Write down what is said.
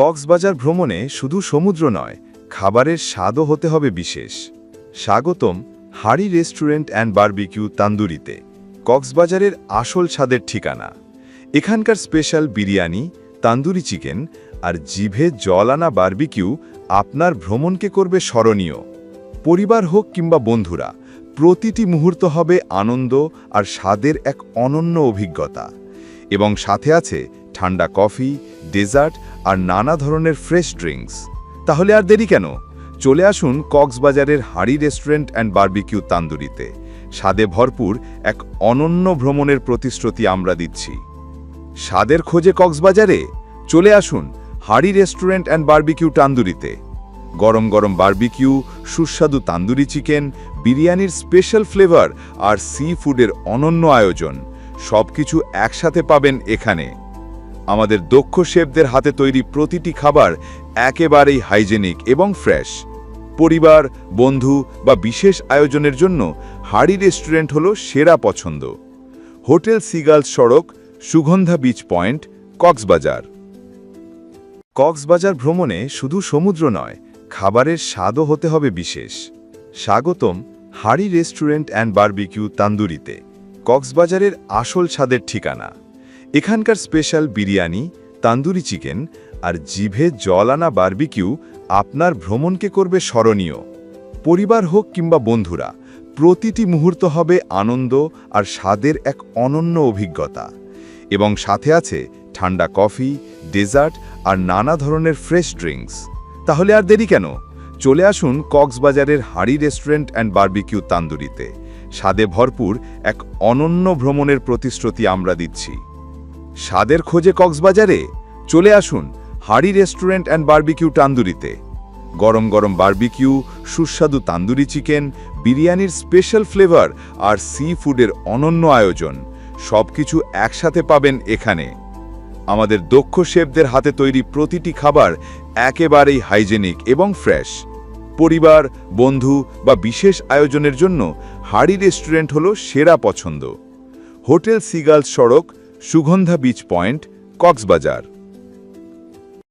কক্সবাজার ভ্রমণে শুধু সমুদ্র নয়, খাবারের স্বাদও হতে হবে বিশেষ। স্বাগতম হাড়ি রেস্টুরেন্ট অ্যান্ড বারবিকিউ তান্দুরিতে, কক্সবাজারের আসল স্বাদের ঠিকানা। এখানকার স্পেশাল বিরিয়ানি, তান্দুরি চিকেন আর জিভে জল আনা বারবিকিউ আপনার ভ্রমণকে করবে স্মরণীয়। পরিবার হোক কিংবা বন্ধুরা, প্রতিটি মুহূর্ত হবে আনন্দ আর স্বাদের এক অনন্য অভিজ্ঞতা। এবং সাথে আছে ঠান্ডা কফি, ডেজার্ট আর নানা ধরনের ফ্রেশ ড্রিঙ্কস তাহলে আর দেরি কেন? চলে আসুন কক্সবাজারের হাড়ি রেস্টুরেন্ট অ্যান্ড বারবিকিউ তান্দুরিতে। স্বাদে ভরপুর এক অনন্য ভ্রমণের প্রতিশ্রুতি আমরা দিচ্ছি। স্বাদের খোঁজে কক্সবাজারে? চলে আসুন হাড়ি রেস্টুরেন্ট অ্যান্ড বার্বিকিউ তান্দুরিতে। গরম গরম বার্বিকিউ সুস্বাদু তান্দুরি চিকেন বিরিয়ানির স্পেশাল ফ্লেভার আর সি ফুডের অনন্য আয়োজন। সবকিছু একসাথে পাবেন এখানে। আমাদের দক্ষ শেফদের হাতে তৈরি প্রতিটি খাবার একেবারেই হাইজেনিক এবং ফ্রেশ। পরিবার, বন্ধু বা বিশেষ আয়োজনের জন্য হাড়ি রেস্টুরেন্ট হলো সেরা পছন্দ। হোটেল সিগাল সড়ক, সুগন্ধা বিচ পয়েন্ট, কক্সবাজার। কক্সবাজার ভ্রমণে শুধু সমুদ্র নয়, খাবারের স্বাদও হতে হবে বিশেষ। স্বাগতম হাড়ি রেস্টুরেন্ট অ্যান্ড বারবিকিউ তান্দুরিতে, কক্সবাজারের আসল স্বাদের ঠিকানা। এখানকার স্পেশাল বিরিয়ানি, তান্দুরি চিকেন আর জিভে জল আনা বার্বিকিউ আপনার ভ্রমণকে করবে স্মরণীয়। পরিবার হোক কিংবা বন্ধুরা, প্রতিটি মুহূর্ত হবে আনন্দ আর স্বাদের এক অনন্য অভিজ্ঞতা। এবং সাথে আছে ঠান্ডা কফি, ডেজার্ট আর নানা ধরনের ফ্রেশ ড্রিঙ্কস। তাহলে আর দেরি কেন? চলে আসুন কক্সবাজারের হাড়ি রেস্টুরেন্ট অ্যান্ড বারবিকিউ তান্দুরিতে। স্বাদে ভরপুর এক অনন্য ভ্রমণের প্রতিশ্রুতি আমরা দিচ্ছি। স্বাদের খোঁজে কক্সবাজারে? চলে আসুন হাড়ি রেস্টুরেন্ট অ্যান্ড বারবিকিউ তান্দুরিতে। গরম গরম বার্বিকিউ, সুস্বাদু তান্দুরি চিকেন, বিরিয়ানির স্পেশাল ফ্লেভার আর সি ফুডের অনন্য আয়োজন। সবকিছু একসাথে পাবেন এখানে। আমাদের দক্ষ শেফদের হাতে তৈরি প্রতিটি খাবার একেবারেই হাইজেনিক এবং ফ্রেশ। পরিবার, বন্ধু বা বিশেষ আয়োজনের জন্য হাড়ি রেস্টুরেন্ট হলো সেরা পছন্দ। হোটেল সিগাল সড়ক সুগন্ধা বিচ পয়েন্ট কক্সবাজার।